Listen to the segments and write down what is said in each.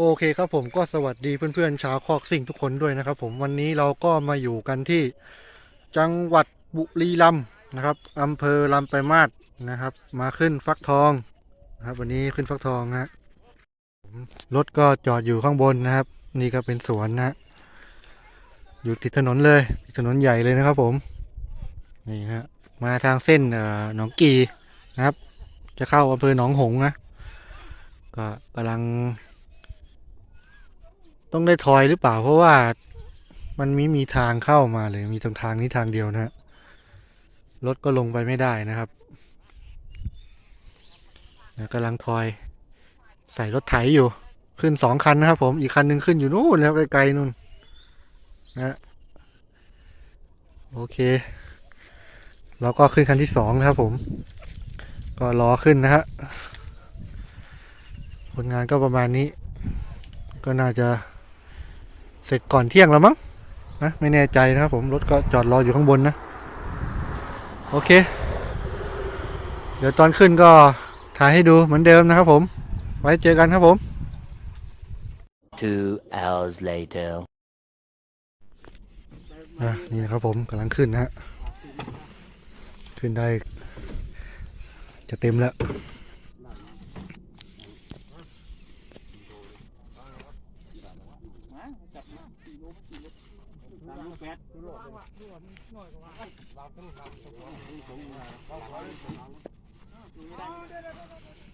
โอเคครับผมก็สวัสดีเพื่อนๆชาวคอกซิ่งทุกคนด้วยนะครับ ผมวันนี้เราก็มาอยู่กันที่จังหวัดบุรีรัมย์นะครับอำเภอลำไปลายมาศนะครับ มาขึ้นฟักทองนะครับ วันนี้ขึ้นฟักทองนะฮะรถก็จอดอยู่ข้างบนนะครับ นี่ก็เป็นสวนนะฮะอยู่ติดถนนเลยติดถนนใหญ่เลยนะครับผมนี่ฮะมาทางเส้นหนองกีนะครับ จะเข้าอำเภอหนองหงนะก็กำลัง ต้องได้ทอยหรือเปล่า เพราะว่ามันมีมีทางเข้ามาเลยมีตรงทางนี้ทางเดียวนะฮะรถก็ลงไปไม่ได้นะครับนะกำลังทอย ใส่รถไถอยู่ ขึ้นสองคันนะครับผมอีกคันหนึ่งขึ้นอยู่นู่นแล้วไกลๆนู่นนะฮะโอเค เราก็ขึ้นคันที่สองนะครับผม ก็รอขึ้นนะฮะผลงานก็ประมาณนี้ ก็น่าจะ เสร็จก่อนเที่ยงแล้วมั้งนะไม่แน่ใจนะครับผมรถก็จอดรออยู่ข้างบนนะ โอเค เดี๋ยวตอนขึ้นก็ถ่ายให้ดูเหมือนเดิมนะครับผม ไว้เจอกันครับผม Two hours later. นะนี่นะครับผมกำลังขึ้นนะฮะขึ้นได้จะเต็มแล้ว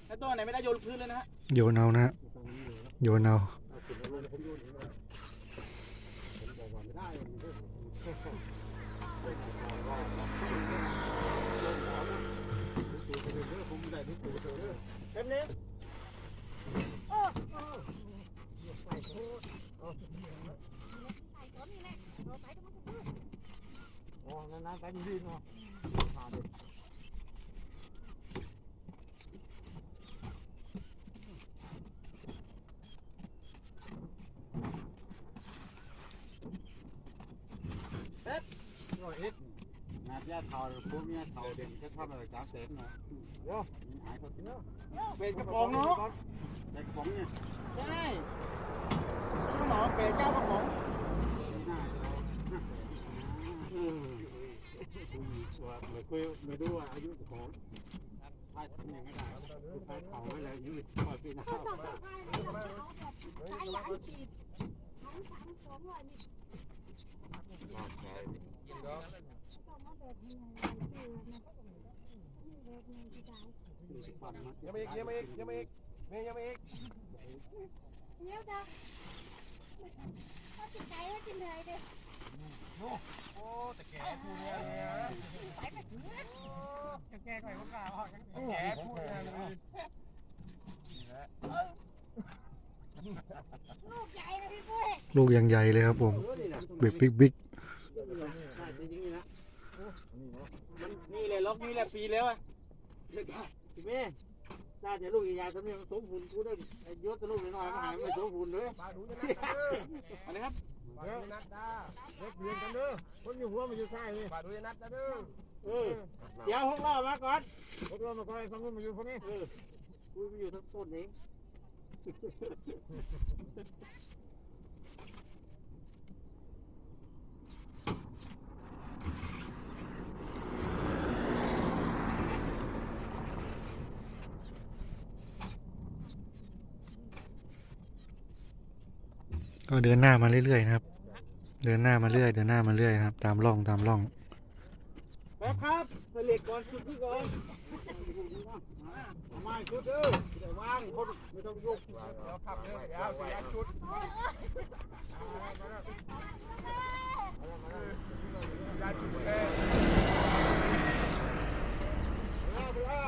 ถ้าตัวไหนไม่ได้โยนพื้นเลยนะฮะโยนเอานะฮะโยนเอาเต็ม นี้นาญาติเขาพวกเนี้ยเขาเด่นจะทำอะไรจ้าเสร็จเนาะโย่หายเขาเนาะเป็นกระป๋องเนาะแต่กระป๋องเนี่ยใช่ต้องหมอเก๋เจ้ากระป๋อง ปีหน้าเออ ว่าไม่คุยไม่รู้ว่าอายุของถ้าทำยังไม่ได้ถ้าเขาไม่เลยยืดพอปีหน้ายังไม่อีกยังไม่อีกยังไม่อีกนี่ยังไม่อีกเดี๋ยวจะเขาจิตใจว่าจิตเลยเด้ โอ้แต่แกพูดเนี่ยเนี่ยจะแก้ไขคนกล่าวแกพูดเนี่ยเลยลูกใหญ่เลยพี่ปุ้ยลูกยังใหญ่เลยครับผมเบิ๊กบิ๊กบิ๊กนี่เลยล็อกนี่แหละปีแล้วอะพี่เม่ถ้าจะลูกยายทำยังสมหุ่นกูได้ยศลูกน้อยมาหายไม่สมหุ่นเลยปาดูจะนัดเด้ออันนี้ครับ ปาดูจะนัดด้าเล็กเพียงกันเด้อคนอยู่หัวมันอยู่ใต้นี่ปาดูจะนัดเด้อเออเดี๋ยวหกล้อมาก่อนพวกเรามาคอยฟังมันอยู่คนนี้เออกูไปอยู่ทั้งต้นนี้ ก็เดินหน้ามาเรื่อยๆนะครับ เดินหน้ามาเรื่อย เดินหน้ามาเรื่อยนะครับ ตามร่องตามร่องแป๊บครับใส่เหล็กก่อนชุดพี่ก่อนมาชุดเด้อเดี๋ยววางคนไม่ต้องยกเราขับเลยเดี๋ยวเสียชุดยาชุดเอ้ นะ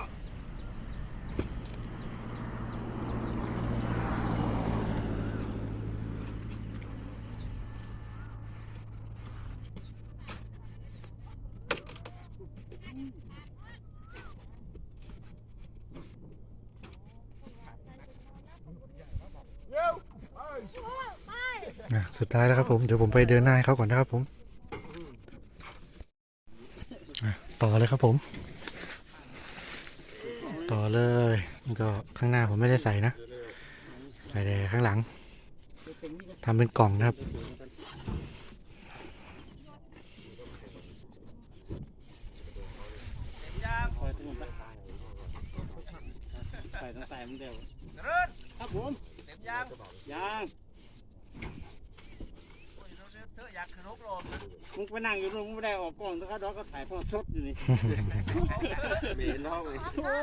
สุดท้ายแล้วครับผม เดี๋ยวผมไปเดินหน้าให้เขาก่อนนะครับผมต่อเลยครับผม ต่อเลยนี่ก็ข้างหน้าผมไม่ได้ใส่นะ ใส่แต่ข้างหลังทำเป็นกล่องนะครับคอย tunun takkaan. Sai ตั้งแต่มันเดียวเรินครับผมเต็มยางยาง เราเธออยากขึ้นรถโลมมึงไปนั่งอยู่นู่นมึงไม่ได้ออกกล้องแต่เขาดอกก็ถ่ายทอดสดอยู่นี่มีน้องเลยโอ้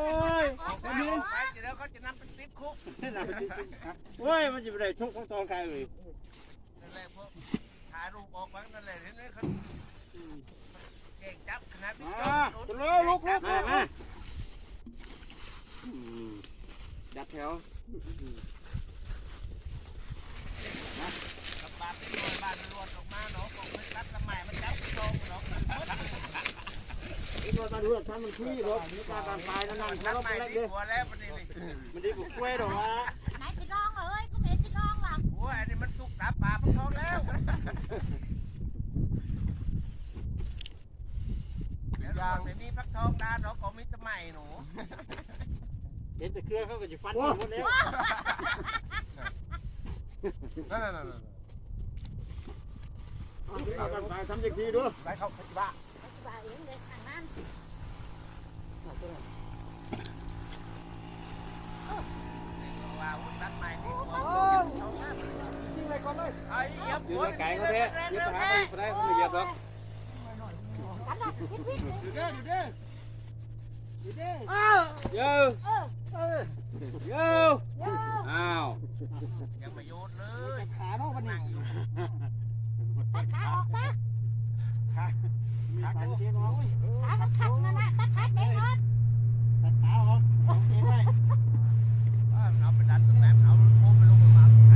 ยออกไปออกไปเดี๋ยวเขาจะนำไปติดคุกน่าไปจริงๆครับโอ้ยมันจะไปได้ทุกข์ของตองกายเลยนั่นแหละพวกถ่ายรูปออกไปนั่นแหละเห็นไหมเขาเก่งจับขนาดนี้มาเร็วลุกลุกมามาดัดแถว กับบาดที่รวยบ้านรวดออกมาเนาะบอกไม่ตัดสมัยมันจับโจงเนาะไอ้ตัวตาดูทำมันขี้รถตาตามตายนั่นนั่นตัดเขาใหม่ไปดีเลยกว่าแล้วมันนี่นี่มันดีกว่ากล้วยดอกอะไหนพี่น้องเอ้ยกูเห็นพี่น้องว่ะโอ้ยอันนี้มันสุกตาปลาพักทองแล้วยางในนี้พักทองดาเนาะก็มีสมัยหนูเห็นแต่เครือเขาก็จะฟันหมดแล้วนั่นนั่นนั่น เอากันไปทำอย่างดีด้วยไปเข้าขจิบะว่าเองเลยทางนั้นว่าตัดใหม่ดีกว่ายิงเลยก่อนเลยไอ้ยับยืนไกลเขาแท้ยืนไปหาเขาได้เขาไม่เหยียบหรอกกันละพิษพิษอยู่เด้ออยู่เด้ออยู่เด้อเออเยอะเออเออเยอะเดี๋ยอ้าวยังประโยชน์เลยขาเนาะวันนั่งอยู่ ตัดขาออกซะขากันเชียร์น้องขามันขัดนั่นนะตัดขาเต็มรถตัดขาออกโอเคไหม เอาไปดันตรงนั้นเอาโค้งไปลงมาไหน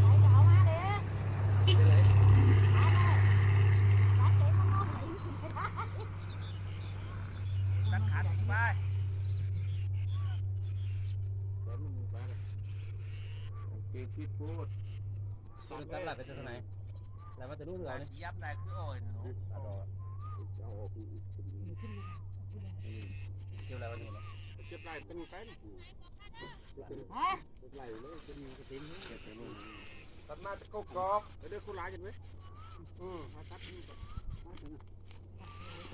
เอาเอามาเด้อขาเลยตัดเต็มมันนอนไหนไม่ได้ ตัดขาทิ้งไป เก่งคิดพูดตัดตัดหลับไปทางไหนแล้วมันจะรู้เรื่องนี่ยับได้คือโอ้ยหนูเกี่ยวอะไรวันนี้นะเจ็บไหล่เป็นไงฮะไหล่เลยเป็นกระถิ่นตัดมาจะกกรอบเดี๋ยวคุณร้ายกันไหมอืมตัด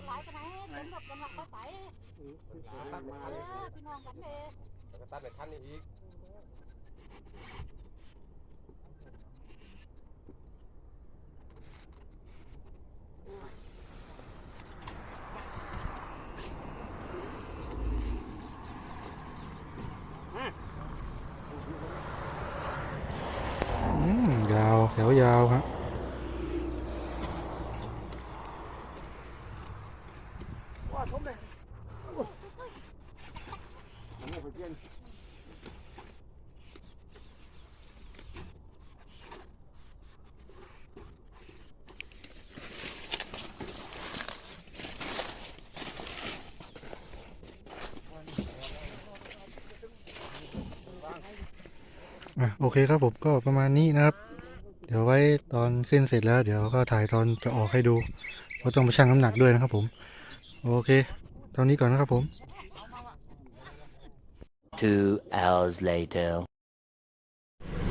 หลายไปไหนเต็มรถกันหลักเข้าไปตัดมาเอเลยอพี่น้องกันเลยแล้วก็ตัดไปทันอีก อืมยาวแถวยาวครับ ว่าชมเลยมันไม่ไปเปลี่ยน อะ โอเคครับผมก็ประมาณนี้นะครับ เดี๋ยวไว้ตอนขึ้นเสร็จแล้ว เดี๋ยวก็ถ่ายตอนจะออกให้ดูเพราะต้องไปชั่งน้ำหนักด้วยนะครับผม โอเค ตอนนี้ก่อนนะครับผม Two hours later.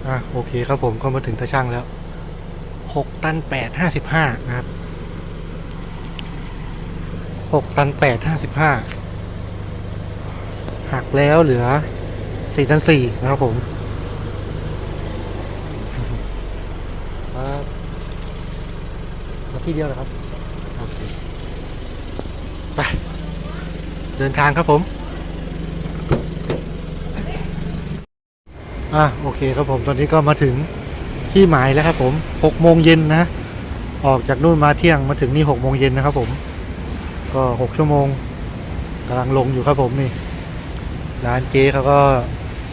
อะโอเคครับผมก็มาถึงตาช่างแล้วหกตันแปดห้าสิบห้านะครับหกตันแปดห้าสิบห้าหักแล้วเหลือสี่ตันสี่นะครับผม ครับมาที่เดียวเหรอครับโอเคไปเดินทางครับผมอะโอเคครับผมตอนนี้ก็มาถึงที่หมายแล้วครับผมหกโมงเย็นนะ ออกจากนู่นมาเที่ยงมาถึงนี่หกโมงเย็นนะครับผม ก็หกชั่วโมงกำลังลงอยู่ครับผมนี่ร้านเจ๊เขาก็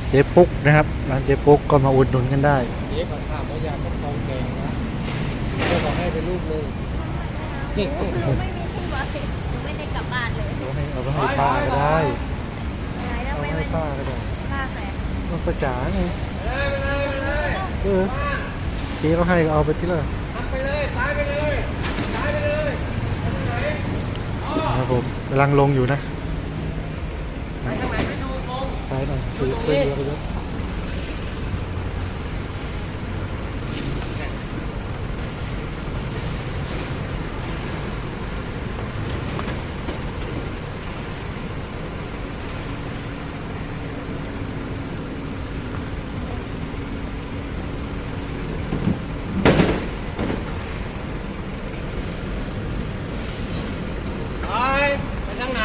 เจ๊ปุ๊กนะครับ ร้านเจ๊ปุ๊กก็มาอุดหนุนกันได้ เจ๊มาถามว่ายาต้องทองแกงนะเจ้าบอกให้เป็นลูกเลยหนูไม่มีที่ไว้หนูไม่ได้กลับบ้านเลยเอาให้เอาไปให้ป้าก็ได้ไหนแล้วเอาไม่ไปให้ไม่ป้าก็ได้ผ้าแขวนเอาประจ๋าไงเออเจ๊ก็ให้ก็เอาไปที่ละไปเลยตายไปเลยตายไปเลยำลังลงอยู่นะไปทางไหนไปดูตรงซ้ายหน่อยดูตรงขึ้นนี้เรือไปเยอะไปไปทางไหน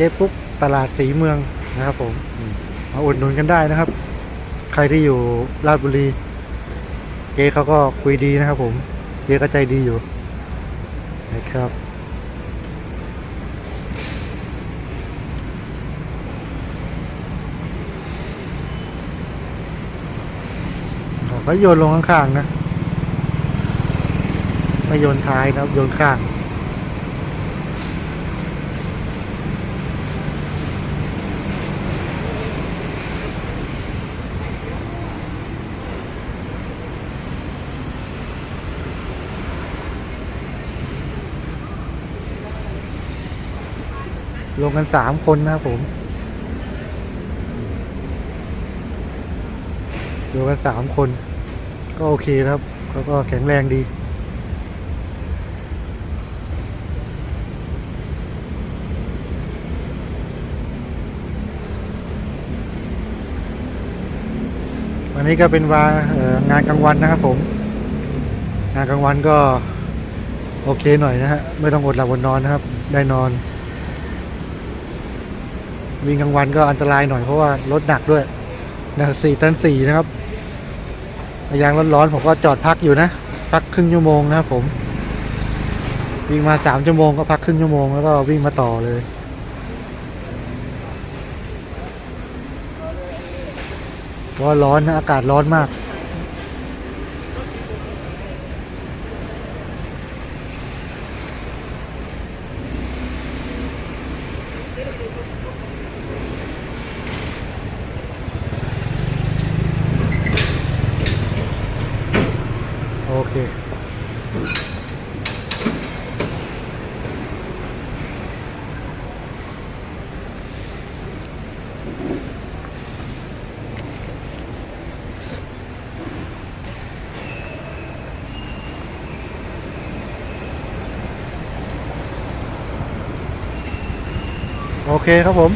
เจ๊ปุ๊กตลาดสีเมืองนะครับ ผมมาอุดหนุนกันได้นะครับ ใครที่อยู่ราชบุรี เจ๊เขาก็คุยดีนะครับ ผม เจ๊ก็ใจดีอยู่นะครับก็โยนลงข้างๆนะ ไม่โยนท้ายนะครับ โยนข้าง ลงกันสามคนนะครับผมลงกันสามคน ก็โอเคครับเขาก็แข็งแรงดีวันนี้ก็เป็นวาเอ่องานกลางวันนะครับผม งานกลางวันก็โอเคหน่อยนะฮะไม่ต้องอดหลับอดนอนนะครับ ได้นอน วิ่งกลางวันก็อันตรายหน่อยเพราะว่ารถหนักด้วยนะสี่ตันสี่นะครับยางร้อนๆผมก็จอดพักอยู่นะ พักครึ่งชั่วโมงนะครับผม วิ่งมาสามชั่วโมงก็พักครึ่งชั่วโมงแล้วก็วิ่งมาต่อเลยเพราะว่าร้อนนะอากาศร้อนมาก อเคโอเคครับผม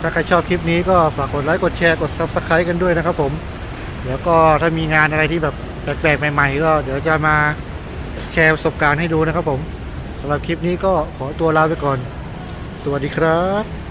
ถ้าใครชอบคลิปนี้ก็ฝากกดไลค์ กดแชร์ กด Subscribe กันด้วยนะครับผมเดี๋ยวก็ถ้ามีงานอะไรที่แบบ แปลกๆใหม่ๆ ก็เดี๋ยวจะมาแชร์ประสบการณ์ให้ดูนะครับผมสำหรับคลิปนี้ก็ขอตัวลาไปก่อน สวัสดีครับ